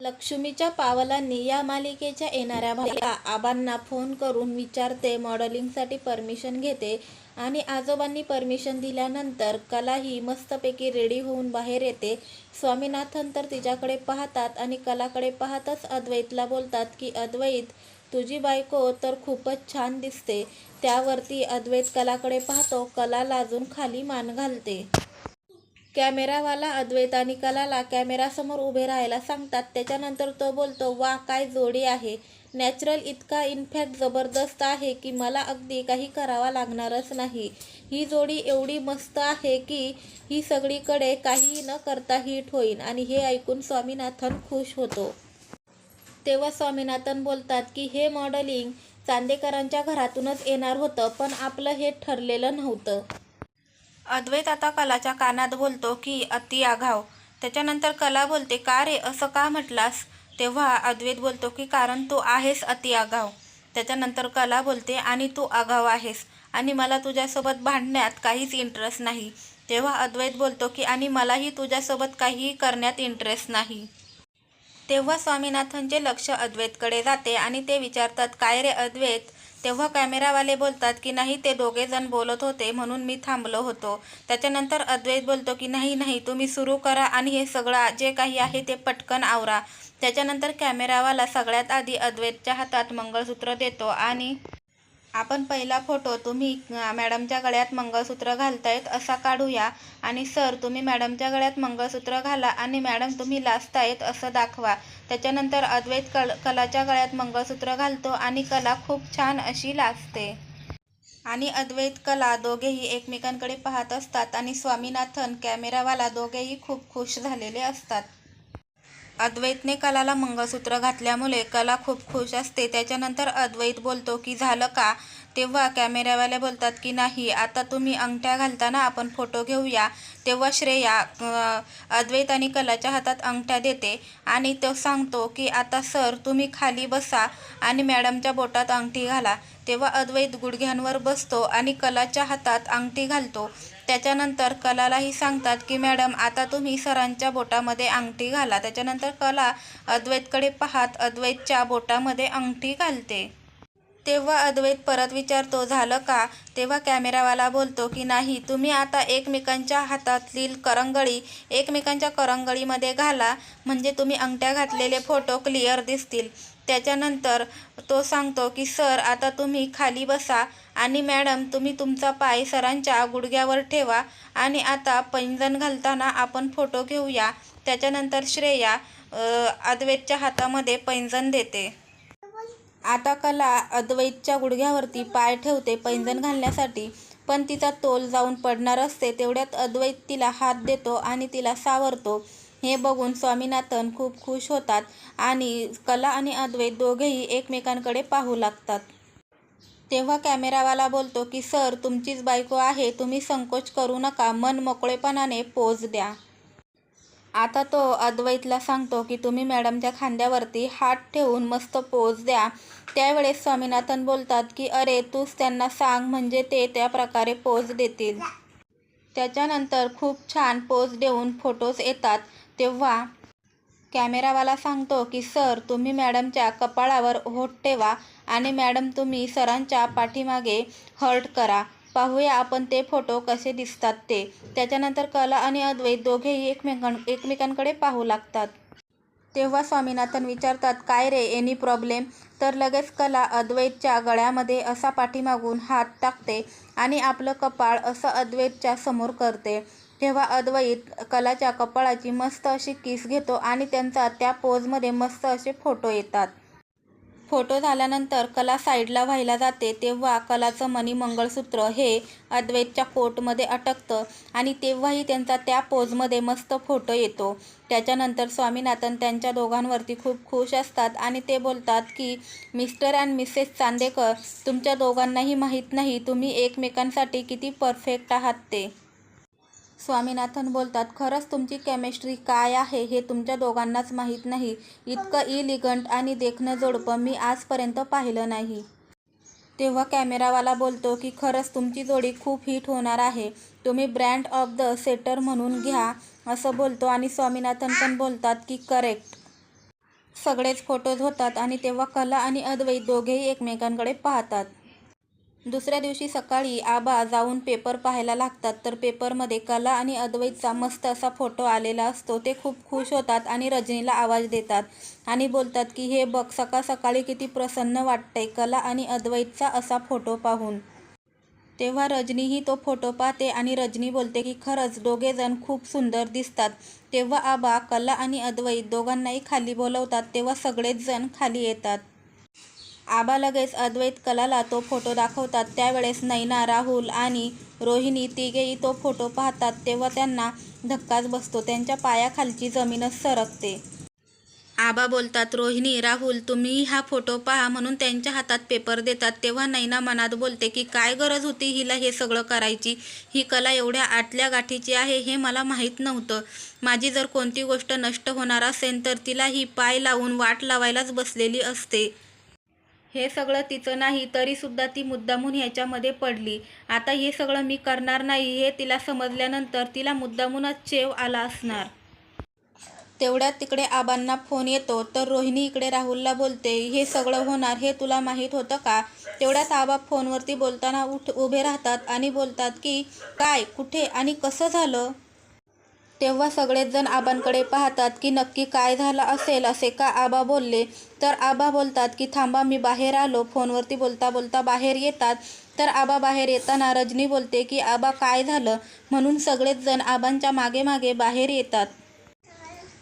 लक्ष्मीच्या पावलांनी या मालिकेच्या येणाऱ्या भागाला आबांना फोन करून विचारते मॉडेलिंगसाठी परमिशन घेते आणि आजोबांनी परमिशन दिल्यानंतर कला ही मस्तपैकी रेडी होऊन बाहेर येते. स्वामीनाथन तर तिच्याकडे पाहतात आणि कलाकडे पाहतच अद्वैतला बोलतात की अद्वैत तुझी बायको तर खूपच छान दिसते. त्यावरती अद्वैत कलाकडे पाहतो कला लाजून खाली मान घालते. कॅमेरावाला अद्वैत आणि कलाला कॅमेरासमोर उभे राहायला सांगतात. त्याच्यानंतर तो बोलतो वा काय जोडी आहे. नॅचरल इतका इनफॅक्ट जबरदस्त आहे की मला अगदी काही करावा लागणारच नाही. ही जोडी एवढी मस्त आहे की ही सगळीकडे काही न करता हिट होईल. आणि हे ऐकून स्वामीनाथन खुश होतो. तेव्हा स्वामीनाथन बोलतात की हे मॉडेलिंग चांदेकरांच्या घरातूनच येणार होतं पण आपलं हे ठरलेलं नव्हतं. अद्वैत आता कलाच्या कानात बोलतो की अति आघाव. त्याच्यानंतर कला बोलते का रे असं का म्हटलास? तेव्हा अद्वैत बोलतो की कारण तू आहेस अति आघाव. त्याच्यानंतर कला बोलते आणि तू आघाव आहेस. आणि मला तुझ्यासोबत भांडण्यात काहीच इंटरेस्ट नाही. तेव्हा अद्वैत बोलतो की आणि मलाही तुझ्यासोबत काहीही करण्यात इंटरेस्ट नाही. तेव्हा स्वामीनाथनचे लक्ष अद्वैतकडे जाते आणि ते विचारतात काय रे अद्वैत? तेव्हा कॅमेरावाले बोलतात की नाही ते दोघेजण बोलत होते म्हणून मी थांबलो होतो. त्याच्यानंतर अद्वैत बोलतो की नाही नाही तुम्ही सुरू करा आणि हे सगळं जे काही आहे ते पटकन आवरा. त्याच्यानंतर कॅमेरावाला सगळ्यात आधी अद्वैतच्या हातात मंगळसूत्र देतो आणि आपण पहिला फोटो तुम्ही मॅडमच्या गळ्यात मंगळसूत्र घालतायत असा काढूया. आणि सर तुम्ही मॅडमच्या गळ्यात मंगळसूत्र घाला आणि मॅडम तुम्ही लाजतायत असं दाखवा. त्याच्यानंतर अद्वैत कल कलाच्या गळ्यात मंगळसूत्र घालतो आणि कला खूप छान अशी लाजते. आणि अद्वैत कला दोघेही एकमेकांकडे पाहत असतात आणि स्वामीनाथन कॅमेरावाला दोघेही खूप खुश झालेले असतात. अद्वैतने कलाला मंगळसूत्र घातल्यामुळे कला खूप खुश असते. त्याच्यानंतर अद्वैत बोलतो की झालं का? तेव्हा कॅमेऱ्यावाले बोलतात की नाही आता तुम्ही अंगठ्या घालताना आपण फोटो घेऊया. तेव्हा श्रेया अद्वैत आणि कलाच्या हातात अंगठ्या देते आणि तो सांगतो की आता सर तुम्ही खाली बसा आणि मॅडमच्या बोटात अंगठी घाला. तेव्हा अद्वैत गुडघ्यांवर बसतो आणि कलाच्या हातात अंगठी घालतो. त्याच्यानंतर कलालाही सांगतात की मॅडम आता तुम्ही सरांच्या बोटामध्ये अंगठी घाला. त्याच्यानंतर कला अद्वैतकडे पाहत अद्वैतच्या बोटामध्ये अंगठी घालते. तेव्हा अद्वैत परत विचारतो झालं का? तेव्हा कॅमेरावाला बोलतो की नाही तुम्ही आता एकमेकांच्या हातातील करंगळी एकमेकांच्या करंगळीमध्ये घाला. म्हणजे तुम्ही अंगठ्या घातलेले फोटो क्लिअर दिसतील. त्याच्यानंतर तो सांगतो की सर आता तुम्ही खाली बसा. आणि मॅडम तुम्ही तुमचा पाय सरांच्या गुडघ्यावर ठेवा आणि आता पैंजण घालताना आपण फोटो घेऊया. त्याच्यानंतर श्रेया अद्वैतच्या हातामध्ये पैंजण देते. आता कला अद्वैतच्या गुडघ्यावरती पाय ठेवते पैंजण घालण्यासाठी. पण तिचा तोल जाऊन पडणार असते तेवढ्यात अद्वैत तिला हात देतो आणि तिला सावरतो. हे बघून स्वामीनाथन खूप खुश होतात आणि कला आणि अद्वैत दोघेही एकमेकांकडे पाहू लागतात. तेव्हा कॅमेरावाला बोलतो की सर तुमचीच बायको आहे तुम्ही संकोच करू नका मन मोकळेपणाने पोज द्या. आता तो अद्वैतला सांगतो की तुम्ही मॅडमच्या खांद्यावरती हात ठेवून मस्त पोज द्या. त्यावेळेस स्वामीनाथन बोलतात की अरे तूच त्यांना सांग म्हणजे ते त्या प्रकारे पोज देतील. त्याच्यानंतर खूप छान पोज देऊन फोटोज येतात. तेव्हा कॅमेरावाला सांगतो की सर तुम्ही मॅडमच्या कपाळावर होट ठेवा आणि मॅडम तुम्ही सरांच्या पाठीमागे हर्ट करा. पाहूया आपण ते फोटो कसे दिसतात ते. त्याच्यानंतर कला आणि अद्वैत दोघेही एकमेकां एकमेकांकडे पाहू लागतात. तेव्हा स्वामीनाथन विचारतात काय रे एनी प्रॉब्लेम? तर लगेच कला अद्वैतच्या गळ्यामध्ये असा पाठीमागून हात टाकते आणि आपलं कपाळ असं अद्वैतच्या समोर करते. तेव्हा अद्वैत कलाच्या कपाळाची मस्त अशी किस घेतो आणि त्यांचा त्या पोजमध्ये मस्त असे फोटो येतात. फोटो झाल्यानंतर कला साईडला व्हायला जाते तेव्हा कलाचं मणी मंगळसूत्र हे अद्वैतच्या कोटमध्ये अटकतं आणि तेव्हाही त्यांचा त्या पोजमध्ये मस्त फोटो येतो. त्याच्यानंतर स्वामीनाथन त्यांच्या दोघांवरती खूप खुश असतात आणि ते बोलतात की मिस्टर अँड मिसेस चांदेकर तुमच्या दोघांनाही माहीत नाही तुम्ही एकमेकांसाठी किती परफेक्ट आहात ते. स्वामीनाथन बोलतात खरंच तुमची केमिस्ट्री काय आहे हे तुमच्या दोघांनाच माहीत नाही. इतकं इलिगंट आणि देखणं जोडपं मी आजपर्यंत पाहिलं नाही. तेव्हा कॅमेरावाला बोलतो की खरंच तुमची जोडी खूप हिट होणार आहे. तुम्ही ब्रँड ऑफ द सेटर म्हणून घ्या असं बोलतो आणि स्वामीनाथन पण बोलतात की करेक्ट सगळेच फोटोज होतात आणि तेव्हा कला आणि अद्वैत दोघेही एकमेकांकडे पाहतात. दुसऱ्या दिवशी सकाळी आबा जाऊन पेपर पाहायला लागतात तर पेपरमध्ये कला आणि अद्वैतचा मस्त असा फोटो आलेला असतो. ते खूप खुश होतात आणि रजनीला आवाज देतात आणि बोलतात की हे बघ सकाळ सकाळी किती प्रसन्न वाटतंय कला आणि अद्वैतचा असा फोटो पाहून. तेव्हा रजनीही तो फोटो पाहते आणि रजनी बोलते की खरंच दोघेजण खूप सुंदर दिसतात. तेव्हा आबा कला आणि अद्वैत दोघांनाही खाली बोलवतात तेव्हा सगळेच जण खाली येतात. आबा लगेच अद्वैत कलाला तो फोटो दाखवतात. त्यावेळेस नैना राहुल आणि रोहिणी तिघेही तो फोटो पाहतात तेव्हा त्यांना धक्काच बसतो. त्यांच्या पायाखालची जमीनच सरकते. आबा बोलतात रोहिणी राहुल तुम्ही हा फोटो पहा म्हणून त्यांच्या हातात पेपर देतात. तेव्हा नैना मनात बोलते की काय गरज होती हिला हे सगळं करायची? ही कला एवढ्या आतल्या गाठीची आहे हे मला माहीत नव्हतं. माझी जर कोणती गोष्ट नष्ट होणार असेल तर तिला ही पाय लावून वाट लावायलाच बसलेली असते. हे सगळं तिचं नाही तरीसुद्धा ती मुद्दामून ह्याच्यामध्ये पडली. आता हे सगळं मी करणार नाही हे तिला समजल्यानंतर तिला मुद्दामूनच चेव आला असणार. तेवढ्यात तिकडे आबांना फोन येतो तर रोहिणी इकडे राहुलला बोलते हे सगळं होणार हे तुला माहीत होतं का? तेवढ्यात आबा फोनवरती बोलताना उठ उभे राहतात आणि बोलतात की काय कुठे आणि कसं झालं? तेव्हा सगळेच जण आबांकडे पाहतात की नक्की काय झालं असेल असे का आबा बोलले? तर आबा बोलतात की थांबा मी बाहेर आलो. फोनवरती बोलता बोलता बाहेर येतात. तर आबा बाहेर येताना रजनी बोलते की आबा काय झालं? म्हणून सगळेच जण आबांच्या मागे मागे बाहेर येतात.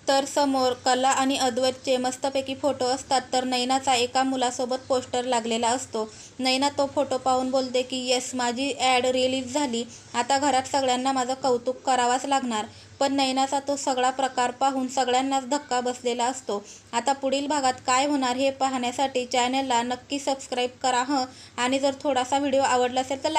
तर समोर कला आणि अद्वैतचे मस्तपैकी फोटो असतात तर नैनाचा एका मुलासोबत पोस्टर लागलेला असतो. नैना तो फोटो पाहून बोलते की येस माझी ॲड रिलीज झाली. आता घरात सगळ्यांना माझं कौतुक करावाच लागणार. पण नैनाचा तो सगळा प्रकार पाहून सगळ्यांनाच धक्का बसलेला असतो. आता पुढील भागात काय होणार हे पाहण्यासाठी चॅनलला नक्की सबस्क्राईब करा हं. आणि जर थोडासा व्हिडिओ आवडला असेल तर लाईक